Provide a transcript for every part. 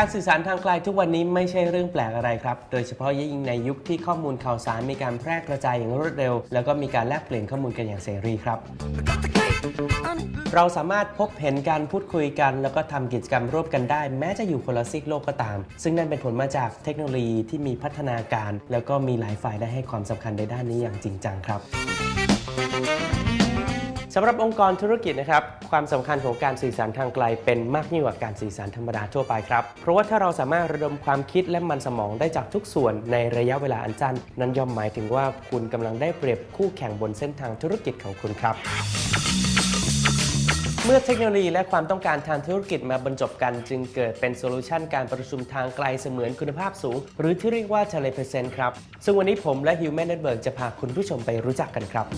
การสื่อสารทางไกลทุกวันนี้ไม่ใช่เรื่องแปลกอะไรครับ โดยเฉพาะยิ่งในยุคที่ข้อมูลข่าวสารมีการแพร่กระจายอย่างรวดเร็ว แล้วก็มีการแลกเปลี่ยนข้อมูลกันอย่างเสรีครับ เราสามารถพบเห็นการพูดคุยกัน แล้วก็ทำกิจกรรมร่วมกันได้ แม้จะอยู่คนละซีกโลกก็ตาม ซึ่งนั่นเป็นผลมาจากเทคโนโลยีที่มีพัฒนาการ แล้วก็มีหลายฝ่ายได้ให้ความสำคัญในด้านนี้อย่างจริงจังครับ สำหรับองค์กรธุรกิจนะครับความสำคัญของการสื่อสารทางไกลเป็นมากยิ่งกว่าการสื่อสารธรรมดาทั่วไปครับ เพราะว่าถ้าเราสามารถระดมความคิดและมันสมองได้จากทุกส่วนในระยะเวลาอันสั้นนั้นย่อมหมายถึงว่าคุณกำลังได้เปรียบคู่แข่งบนเส้นทางธุรกิจของคุณครับเมื่อเทคโนโลยีและความต้องการทางธุรกิจมาบรรจบกัน จึงเกิดเป็นโซลูชันการประชุมทางไกลเสมือนคุณภาพสูง หรือที่เรียกว่า Telepresent ครับ ซึ่งวันนี้ผมและ Human Network จะพาคุณผู้ชมไปรู้จักกันครับ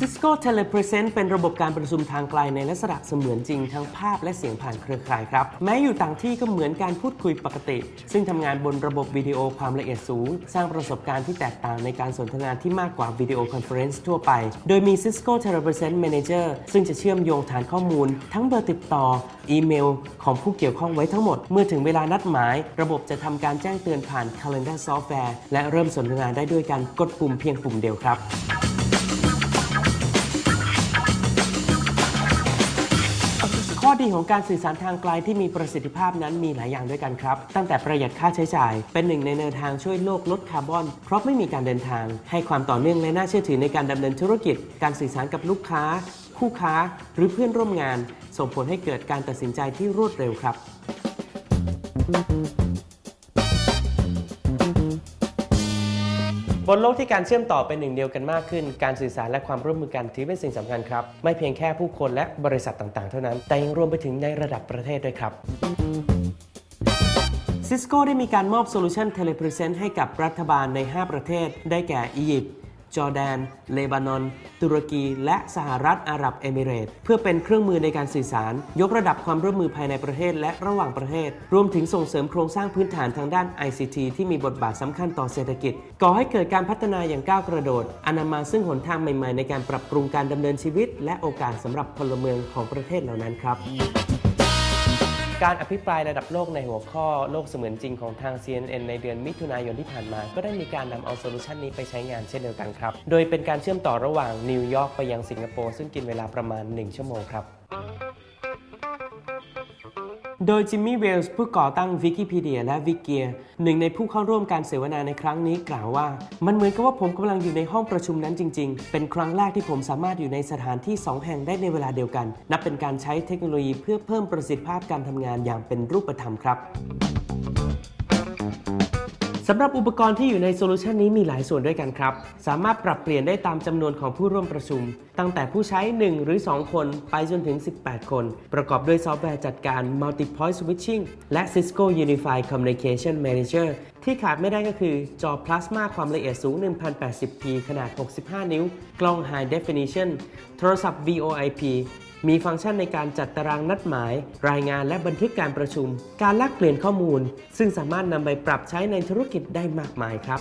Cisco Telepresent เป็นระบบการประชุมทางไกลในลักษณะเสมือนจริงทั้งภาพและเสียงผ่านเครือข่ายครับ แม้อยู่ต่างที่ก็เหมือนการพูดคุยปกติ ซึ่งทำงานบนระบบวิดีโอความละเอียดสูง สร้างประสบการณ์ที่แตกต่างในการสนทนาที่มากกว่าวิดีโอคอนเฟอเรนซ์ทั่วไป โดยมี Cisco Telepresent Manager ซึ่งจะเชื่อมโยงฐานข้อมูล ทั้งเบอร์ติดต่อ อีเมล ของผู้เกี่ยวข้องไว้ทั้งหมด เมื่อถึงเวลานัดหมาย ระบบจะทำการแจ้งเตือนผ่าน Calendar Software และเริ่มสนทนาได้ด้วยการกดปุ่มเพียงปุ่มเดียวครับ ข้อดีของการสื่อสารทางไกลที่มีประสิทธิภาพนั้นมีหลายอย่างด้วยกันครับ ตั้งแต่ประหยัดค่าใช้จ่าย เป็นหนึ่งในแนวทางช่วยโลกลดคาร์บอน เพราะไม่มีการเดินทาง ให้ความต่อเนื่องและน่าเชื่อถือในการดำเนินธุรกิจ การสื่อสารกับลูกค้า คู่ค้า หรือเพื่อนร่วมงาน ส่งผลให้เกิดการตัดสินใจที่รวดเร็วครับ บนโลกที่การเชื่อมต่อเป็นหนึ่งเดียวกันมากขึ้น การสื่อสารและความร่วมมือกันถือเป็นสิ่งสำคัญครับ ไม่เพียงแค่ผู้คนและบริษัทต่างๆ เท่านั้น แต่ยังรวมไปถึงในระดับประเทศด้วยครับ Cisco ได้มีการมอบโซลูชันเทเลพรีเซนต์ให้กับรัฐบาลใน 5 ประเทศ ได้แก่อียิปต์ จอร์แดน เลบานอน ตุรกี และสหรัฐอาหรับเอมิเรตเพื่อเป็นเครื่องมือในการสื่อสาร ยกระดับความร่วมมือภายในประเทศและระหว่างประเทศ รวมถึงส่งเสริมโครงสร้างพื้นฐานทางด้าน ICT ที่มีบทบาทสำคัญต่อเศรษฐกิจ ก่อให้เกิดการพัฒนาอย่างก้าวกระโดดอนามาซึ่งหนทางใหม่ ๆ ในการปรับปรุงการดำเนินชีวิต และโอกาสสำหรับพลเมืองของประเทศเหล่านั้นครับ การอภิปรายระดับโลกในหัวข้อโลกเสมือนจริงของทาง CNN ในเดือนมิถุนายนที่ผ่านมา ก็ได้มีการนำเอาโซลูชันนี้ไปใช้งานเช่นเดียวกันครับ โดยเป็นการเชื่อมต่อระหว่างนิวยอร์กไปยังสิงคโปร์ซึ่งกินเวลาประมาณ 1 ชั่วโมงครับ โดยจิมมี่เวลส์ผู้ก่อตั้งวิกิพีเดียและวิกเกียหนึ่งในผู้เข้าร่วมการเสวนาในครั้งนี้กล่าวว่า มันเหมือนกับว่าผมกำลังอยู่ในห้องประชุมนั้นจริง ๆ เป็นครั้งแรกที่ผมสามารถอยู่ในสถานที่ 2 แห่งได้ในเวลาเดียวกัน นับเป็นการใช้เทคโนโลยีเพื่อเพิ่มประสิทธิภาพการทำงานอย่างเป็นรูปธรรมครับ สำหรับอุปกรณ์ที่อยู่ในโซลูชันนี้มีหลายส่วนด้วยกันครับ สามารถปรับเปลี่ยนได้ตามจำนวนของผู้ร่วมประชุม ตั้งแต่ผู้ใช้ 1 หรือ 2 คนไปจนถึง 18 คน ประกอบด้วยซอฟต์แวร์จัดการ Multi-Point Switching และ Cisco Unified Communication Manager ที่ขาดไม่ได้ก็คือจอพลาสมาความละเอียดสูง 1080p ขนาด 65 นิ้ว กล้อง High Definition โทรศัพท์ VoIP มีฟังก์ชันในการจัดตารางนัดหมาย รายงานและบันทึกการประชุม การแลกเปลี่ยนข้อมูล ซึ่งสามารถนำไปปรับใช้ในธุรกิจได้มากมายครับ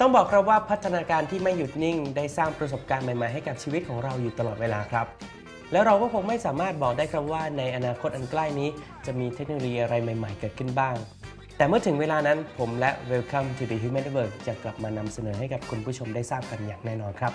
ต้องบอกครับว่าพัฒนาการที่ไม่หยุดนิ่ง ได้สร้างประสบการณ์ใหม่ๆให้กับชีวิตของเราอยู่ตลอดเวลาครับ แล้วเราก็คงไม่สามารถบอกได้ครับว่าในอนาคตอันใกล้นี้ จะมีเทคโนโลยีอะไรใหม่ ๆ เกิดขึ้นบ้างแต่เมื่อถึงเวลานั้นผมและ Welcome to the Human Network จะกลับมานำเสนอให้กับคุณผู้ชมได้ทราบกันอย่างแน่นอนครับ